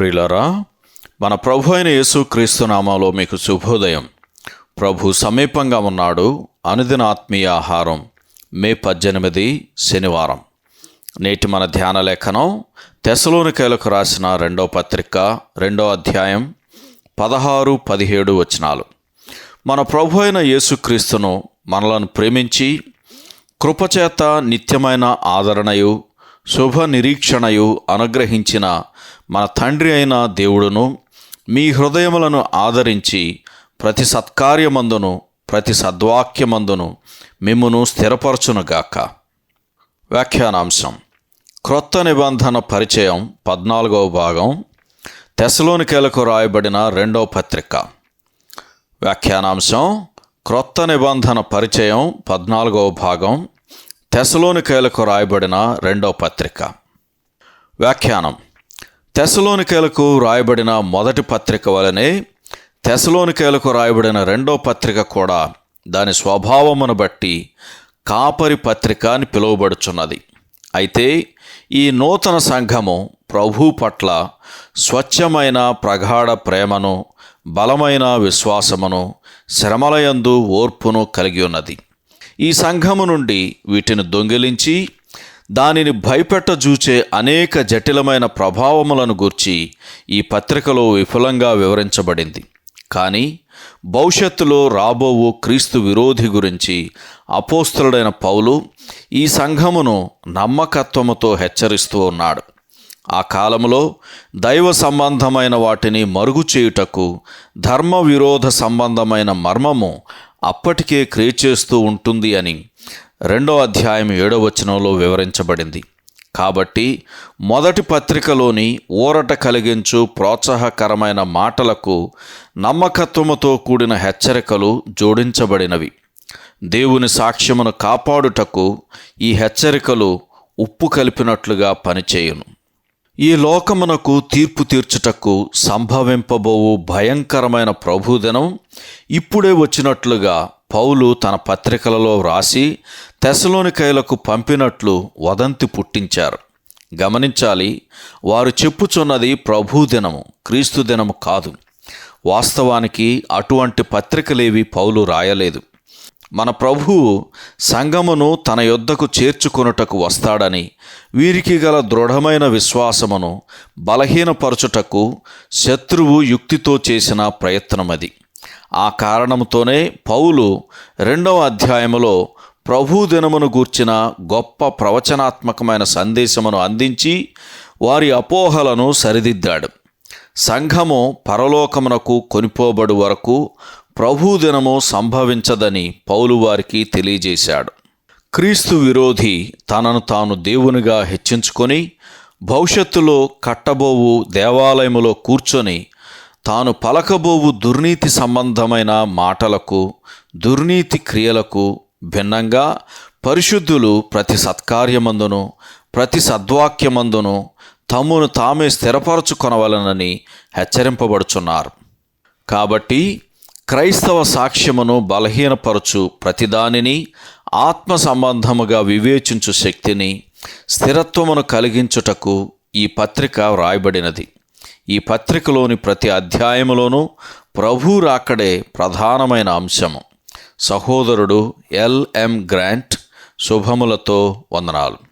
ప్రియులరా మన ప్రభు అయిన యేసుక్రీస్తు నామాలో మీకు శుభోదయం. ప్రభు సమీపంగా ఉన్నాడు అనుదిన ఆత్మీయ ఆహారం మే పద్దెనిమిది శనివారం. నేటి మన ధ్యాన లేఖనం తెసలోనికేలకు రాసిన రెండో పత్రిక రెండో అధ్యాయం పదహారు పదిహేడు వచనాలు. మన ప్రభు అయిన యేసుక్రీస్తును మనలను ప్రేమించి కృపచేత నిత్యమైన ఆదరణయు శుభ నిరీక్షణయు అనుగ్రహించిన మన తండ్రి అయిన దేవుడును మీ హృదయములను ఆదరించి ప్రతి సత్కార్యమందును ప్రతి సద్వాక్యమందును మిమ్మును స్థిరపరచునుగాక వ్యాఖ్యానాంశం. క్రొత్త నిబంధన పరిచయం పద్నాలుగవ భాగం. తెసలోనికేలకు రాయబడిన రెండవ పత్రిక. వ్యాఖ్యానాంశం. క్రొత్త నిబంధన పరిచయం పద్నాలుగవ భాగం. తెసలోనికేలకు రాయబడిన రెండవ పత్రిక. వ్యాఖ్యానం. తెసలోనికేలకు రాయబడిన మొదటి పత్రిక వలనే తెసలోనికేలకు రాయబడిన రెండో పత్రిక కూడా దాని స్వభావమును బట్టి కాపరి పత్రిక అని పిలువబడుచున్నది. అయితే ఈ నూతన సంఘము ప్రభు పట్ల స్వచ్ఛమైన ప్రగాఢ ప్రేమను బలమైన విశ్వాసమును శ్రమలయందు ఓర్పును కలిగి ఉన్నది. ఈ సంఘము నుండి వీటిని దొంగిలించి దానిని భయపెట్టజూచే అనేక జటిలమైన ప్రభావములను గూర్చి ఈ పత్రికలో విఫలంగా వివరించబడింది. కానీ భవిష్యత్తులో రాబోవు క్రీస్తు విరోధి గురించి అపోస్తులుడైన పౌలు ఈ సంఘమును నమ్మకత్వముతో హెచ్చరిస్తూ ఉన్నాడు. ఆ కాలంలో దైవ సంబంధమైన వాటిని మరుగు చేయుటకు ధర్మ విరోధ సంబంధమైన మర్మము అప్పటికే క్రియేచేస్తూ ఉంటుంది అని రెండో అధ్యాయం ఏడో వచనంలో వివరించబడింది. కాబట్టి మొదటి పత్రికలోని ఊరట కలిగించు ప్రోత్సాహకరమైన మాటలకు నమ్మకత్వముతో కూడిన హెచ్చరికలు జోడించబడినవి. దేవుని సాక్ష్యమును కాపాడుటకు ఈ హెచ్చరికలు ఉప్పు కలిపినట్లుగా పనిచేయును. ఈ లోకమునకు తీర్పు తీర్చుటకు సంభవింపబోవు భయంకరమైన ప్రభుదినం ఇప్పుడే వచ్చినట్లుగా పౌలు తన పత్రికలలో వ్రాసి తెసలోనికైలకు పంపినట్లు వదంతి పుట్టించారు. గమనించాలి వారు చెప్పుచున్నది ప్రభుదినము క్రీస్తు దినము కాదు. వాస్తవానికి అటువంటి పత్రికలేవి పౌలు రాయలేదు. మన ప్రభువు సంగమును తన యొద్దకు చేర్చుకొనుటకు వస్తాడని వీరికి గల దృఢమైన విశ్వాసమును బలహీనపరచుటకు శత్రువు యుక్తితో చేసిన ప్రయత్నమది. ఆ కారణముతోనే పౌలు రెండవ అధ్యాయములో ప్రభు దినమును గూర్చిన గొప్ప ప్రవచనాత్మకమైన సందేశమును అందించి వారి అపోహలను సరిదిద్దాడు. సంఘము పరలోకమునకు కొనిపోబడు వరకు ప్రభుదినము సంభవించదని పౌలు వారికి తెలియజేశాడు. క్రీస్తు విరోధి తనను తాను దేవునిగా హెచ్చించుకొని భవిష్యత్తులో కట్టబోవు దేవాలయములో కూర్చొని తాను పలకబోవు దుర్నీతి సంబంధమైన మాటలకు దుర్నీతి క్రియలకు భిన్నంగా పరిశుద్ధులు ప్రతి సత్కార్యమందును ప్రతి సద్వాక్యమందును తమ్మును తామే స్థిరపరచుకొనవలనని హెచ్చరింపబడుచున్నారు. కాబట్టి క్రైస్తవ సాక్ష్యమును బలహీనపరచు ప్రతిదానిని ఆత్మ సంబంధముగా వివేచించు శక్తిని స్థిరత్వమును కలిగించుటకు ఈ పత్రిక వ్రాయబడినది. ఈ పత్రికలోని ప్రతి అధ్యాయములోనూ ప్రభు రాకడే ప్రధానమైన అంశము. సహోదరుడు ఎల్ఎం గ్రాంట్ శుభములతో వందనాలు.